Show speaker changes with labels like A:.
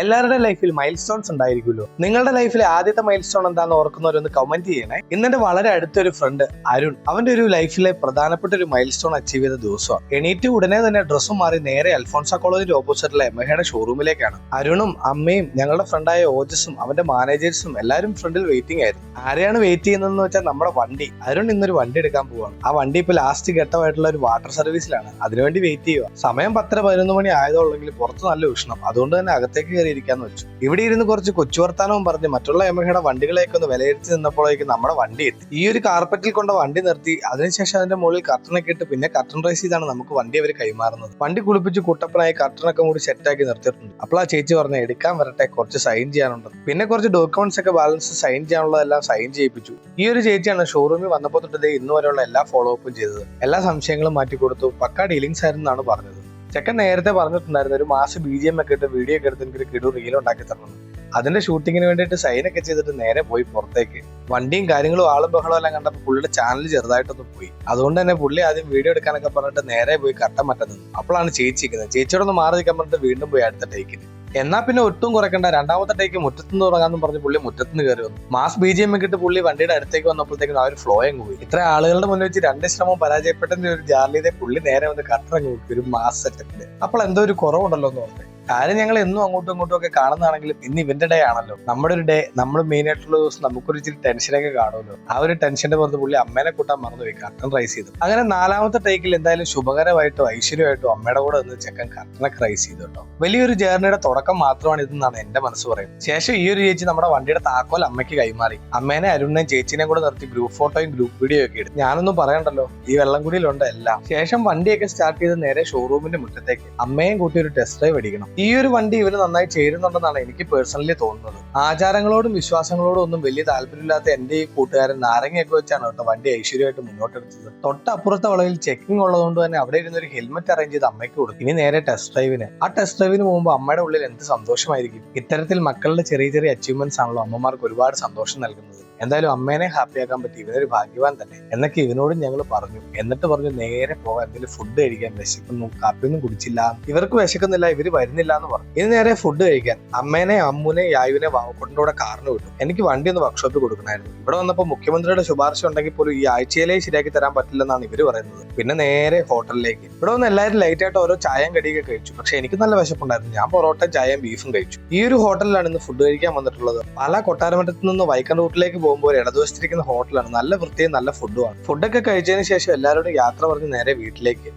A: എല്ലാവരുടെ ലൈഫിൽ mile stones ഉണ്ടായിരിക്കുമല്ലോ. നിങ്ങളുടെ ലൈഫിലെ ആദ്യത്തെ മൈൽ സ്റ്റോൺ എന്താണെന്ന് ഓർക്കുന്നവരൊന്ന് കമന്റ് ചെയ്യണേ. ഇന്നെന്റെ വളരെ അടുത്തൊരു ഫ്രണ്ട് അരുൺ. അവന്റെ ഒരു ലൈഫിലെ പ്രധാനപ്പെട്ട ഒരു മൈൽ സ്റ്റോൺ അച്ചീവ് ചെയ്ത ദിവസമാണ്. എണീറ്റ് ഉടനെ തന്നെ ഡ്രസ്സും മാറി നേരെ അൽഫോൺസ കോളേജിന്റെ ഓപ്പോസിറ്റിലെ എമഹയുടെ ഷോറൂമിലേക്കാണ് അരുണും അമ്മയും ഞങ്ങളുടെ ഫ്രണ്ടായ ഓജസും അവന്റെ മാനേജേഴ്സും എല്ലാവരും ഫ്രണ്ടിൽ വെയിറ്റിംഗ് ആയിരുന്നു. ആരെയാണ് വെയിറ്റ് ചെയ്യുന്നതെന്ന് വെച്ചാൽ നമ്മുടെ വണ്ടി. അരുൺ ഇന്നൊരു വണ്ടി എടുക്കാൻ പോവാണ്. ആ വണ്ടി ഇപ്പൊ ലാസ്റ്റ് ഘട്ടമായിട്ടുള്ള ഒരു വാട്ടർ സർവീസിലാണ് അതിനുവേണ്ടി വെയിറ്റ് ചെയ്യുക സമയം പത്തര പതിനൊന്ന് മണി ആയതുള്ളെങ്കിൽ പുറത്ത് നല്ല ഉഷ്ണം. അതുകൊണ്ട് തന്നെ അകത്തേക്ക് കയറി ഇരിക്കാന്ന് വെച്ചു. ഇവിടെ ഇരുന്ന് കുറച്ച് കൊച്ചു വർത്താനവും പറഞ്ഞ് മറ്റുള്ള യമഹയുടെ വണ്ടികളെയൊക്കെ ഒന്ന് വിലയിരുത്തി നിന്നപ്പോഴേക്കും നമ്മുടെ വണ്ടി എത്തി. ഈ ഒരു കാർപ്പറ്റിൽ കൊണ്ട വണ്ടി നിർത്തി. അതിനുശേഷം അതിന്റെ മുകളിൽ കർട്ടനൊക്കെ ഇട്ട് പിന്നെ കർട്ടൺ റൈസ് ചെയ്താണ് നമുക്ക് വണ്ടി അവർ കൈമാറുന്നത്. വണ്ടി കുളിപ്പിച്ച് കുട്ടപ്പനായി കർട്ടനൊക്കെ കൂടി സെറ്റാക്കി നിർത്തിയിട്ടുണ്ട്. അപ്പോൾ ആ ചേച്ചി പറഞ്ഞ എടുക്കാൻ വരട്ടെ കുറച്ച് സൈൻ ചെയ്യാനുണ്ട്. പിന്നെ കുറച്ച് ഡോക്യുമെന്റ്സ് ഒക്കെ ബാലൻസ് സൈൻ ചെയ്യാനുള്ളതെല്ലാം സൈൻ ചെയ്യിപ്പിച്ചു. ഈ ഒരു ചേച്ചിയാണ് ഷോറൂമിൽ വന്നപ്പോൾ തൊട്ടത് ഇന്നുവരെയുള്ള ഇന്ന് വരെയുള്ള എല്ലാ ഫോളോ അപ്പും ചെയ്തത്. എല്ലാ സംശയങ്ങളും മാറ്റി കൊടുത്തു പക്കാ ഡീലിംഗ്സ് ആയിരുന്നു എന്നാണ് പറഞ്ഞത്. ചെക്കൻ നേരത്തെ പറഞ്ഞിട്ടുണ്ടായിരുന്നു ഒരു മാസം ബി ജി എം ഒക്കെ ഇട്ട് വീഡിയോ ഒക്കെ എടുത്ത് എനിക്കൊരു കിടു റീൽ ഉണ്ടാക്കി തരണം അതിന്റെ ഷൂട്ടിങ്ങിന് വേണ്ടിയിട്ട് ഒക്കെ ചെയ്തിട്ട് നേരെ പോയി പുറത്തേക്ക്. വണ്ടിയും കാര്യങ്ങളും ആളും ബഹളവും എല്ലാം കണ്ടപ്പോൾ പുള്ളിയുടെ ചാനൽ ചെറുതായിട്ടൊന്ന് പോയി. അതുകൊണ്ട് തന്നെ പുള്ളി ആദ്യം വീഡിയോ എടുക്കാനൊക്കെ പറഞ്ഞിട്ട് നേരെ പോയി കട്ടം മറ്റത്. അപ്പോഴാണ് ചേച്ചിക്കുന്നത് ചേച്ചിയോടൊന്ന് മാറി നിൽക്കാൻ പറഞ്ഞിട്ട് വീണ്ടും പോയി അടുത്ത ടേക്കിന് എന്നാ പിന്നെ ഒട്ടും കുറയ്ക്കണ്ട. രണ്ടാമത്തെ ടേക്ക് മുറ്റത്തുനിന്ന് തുടങ്ങാന്ന് പറഞ്ഞ് പുള്ളി മുറ്റത്തുനിന്ന് കയറി വന്നു. മാസ് ബി ജി എം ഇട്ട് പുള്ളി വണ്ടിയുടെ അടുത്തേക്ക് വന്നപ്പോഴത്തേക്കും ആ ഒരു ഫ്ലോ അങ്ങ് പോയി. ഇത്ര ആളുകളുടെ മുന്നിൽ വെച്ച് രണ്ട് ശ്രമം പരാജയപ്പെട്ടതിന്റെ ഒരു ജാർലിയുടെ പുള്ളി നേരെ വന്ന് കട്ടറങ്ങ് ഒരു മാസ് സെറ്റപ്പിൽ അപ്പോൾ എന്തോ ഒരു കുറവുണ്ടല്ലോ എന്ന് പറഞ്ഞു. കാര്യം ഞങ്ങൾ എന്നും അങ്ങോട്ടും ഇങ്ങോട്ടും ഒക്കെ കാണുന്നതാണെങ്കിലും ഇന്ന് ഇവന്റെ ഡേ ആണല്ലോ. നമ്മുടെ ഒരു ഡേ നമ്മൾ മെയിൻ ആയിട്ടുള്ള ദിവസം നമുക്കൊരു ഇച്ചിരി ടെൻഷനൊക്കെ കാണുമല്ലോ. ആ ഒരു ടെൻഷന്റെ പുറത്ത് പുള്ളി അമ്മേനെ കൂട്ടാൻ മറന്നു പോയി കർട്ടൻ റൈസ് ചെയ്തു. അങ്ങനെ നാലാമത്തെ ടേക്കിൽ എന്തായാലും ശുഭകരമായിട്ടോ ഐശ്വര്യമായിട്ടോ അമ്മയുടെ കൂടെ നിന്ന് ചെക്കൻ കർട്ടനൊക്കെ റൈസ് ചെയ്തു കേട്ടോ. വലിയൊരു ജേർണിയുടെ തുടക്കം മാത്രമാണ് ഇതെന്നാണ് എന്റെ മനസ്സ് പറയുന്നത്. ശേഷം ഈ ഒരു ചേച്ചി നമ്മുടെ വണ്ടിയുടെ താക്കോൽ അമ്മയ്ക്ക് കൈമാറി. അമ്മേനെ അരുണിനെയും ചേച്ചിനെയും കൂടെ നിർത്തി ഗ്രൂപ്പ് ഫോട്ടോയും ഗ്രൂപ്പ് വീഡിയോ ഒക്കെ എടുത്തു. ഞാനൊന്നും പറയണ്ടല്ലോ ഈ വെള്ളം കുടിയിലുണ്ട് എല്ലാം. ശേഷം വണ്ടിയൊക്കെ സ്റ്റാർട്ട് ചെയ്ത് നേരെ ഷോറൂമിന്റെ മുറ്റത്തേക്ക്. അമ്മയും കൂട്ടി ഒരു ടെസ്റ്റ് ഡ്രൈവ് അടിക്കണം. ഈ ഒരു വണ്ടി ഇവർ നന്നായി ചേരുന്നുണ്ടെന്നാണ് എനിക്ക് പേഴ്സണലി തോന്നുന്നത്. ആചാരങ്ങളോടും വിശ്വാസങ്ങളോടും ഒന്നും വലിയ താല്പര്യമില്ലാത്ത എന്റെ ഈ കൂട്ടുകാരൻ നാരങ്ങയൊക്കെ വെച്ചാണ് കേട്ടോ വണ്ടി ഐശ്വര്യമായിട്ട് മുന്നോട്ടെടുത്തത്. തൊട്ടപ്പുറത്തെ വളവിൽ ചെക്കിംഗ് ഉള്ളതുകൊണ്ട് തന്നെ അവിടെ ഇരുന്ന് ഒരു ഹെൽമെറ്റ് അറേഞ്ച് ചെയ്ത് അമ്മയ്ക്ക് കൊടുക്കും. ഇനി നേരെ ടെസ്റ്റ് ഡ്രൈവിന് ആ ടെസ്റ്റ് ഡ്രൈവിന് പോകുമ്പോൾ അമ്മയുടെ ഉള്ളിൽ എന്ത് സന്തോഷമായിരിക്കും? ഇത്തരത്തിൽ മക്കളുടെ ചെറിയ ചെറിയ അച്ചീവ്മെന്റ്സ് ആണല്ലോ അമ്മമാർക്ക് ഒരുപാട് സന്തോഷം നൽകുന്നത്. എന്തായാലും അമ്മേനെ ഹാപ്പി ആക്കാൻ പറ്റി ഇവനൊരു ഭാഗ്യവാൻ തന്നെ. എന്നൊക്കെ ഇവനോടും ഞങ്ങൾ പറഞ്ഞു. എന്നിട്ട് പറഞ്ഞു നേരെ പോകാൻ എന്തെങ്കിലും ഫുഡ് കഴിക്കാൻ വിശക്കുന്നു കാപ്പിയൊന്നും കുടിച്ചില്ല. ഇവർക്ക് വിശക്കുന്നില്ല ഇവർ വരുന്നില്ല എന്ന് പറഞ്ഞു. ഇനി നേരെ ഫുഡ് കഴിക്കാൻ. അമ്മേനെ അമ്മുനെ യായുവിനെ കൊണ്ടുകൂടെ കാറിന് വിട്ടു. എനിക്ക് വണ്ടി ഒന്ന് വർക്ക്ഷോപ്പിൽ കൊടുക്കണമായിരുന്നു ഇവിടെ വന്നപ്പോൾ മുഖ്യമന്ത്രിയുടെ ശുപാർശ ഉണ്ടെങ്കിൽ പോലും ഈ ആഴ്ചയിലേ ശരിയാക്കി തരാൻ പറ്റില്ലെന്നാണ് ഇവർ പറയുന്നത്. പിന്നെ നേരെ ഹോട്ടലിലേക്ക്. ഇവിടെ വന്ന് എല്ലാവരും ലൈറ്റ് ആയിട്ട് ഓരോ ചായയും കടിയൊക്കെ കഴിച്ചു. പക്ഷെ എനിക്ക് നല്ല വിശപ്പുണ്ടായിരുന്നു. ഞാൻ പൊറോട്ട ചായയും ബീഫും കഴിച്ചു. ഈ ഒരു ഹോട്ടലിലാണ് ഇന്ന് ഫുഡ് കഴിക്കാൻ വന്നിട്ടുള്ളത്. പല കൊട്ടാരമറ്റത്ത് നിന്ന് വൈക്കൻ റൂട്ടിലേക്ക് പോകുമ്പോൾ ഇടതുവശത്തിരിക്കുന്ന ഹോട്ടലാണ് നല്ല വൃത്തിയും നല്ല ഫുഡുമാണ് ഫുഡൊക്കെ കഴിച്ചതിന് ശേഷം എല്ലാവരോടും യാത്ര പറഞ്ഞ് നേരെ വീട്ടിലേക്ക്.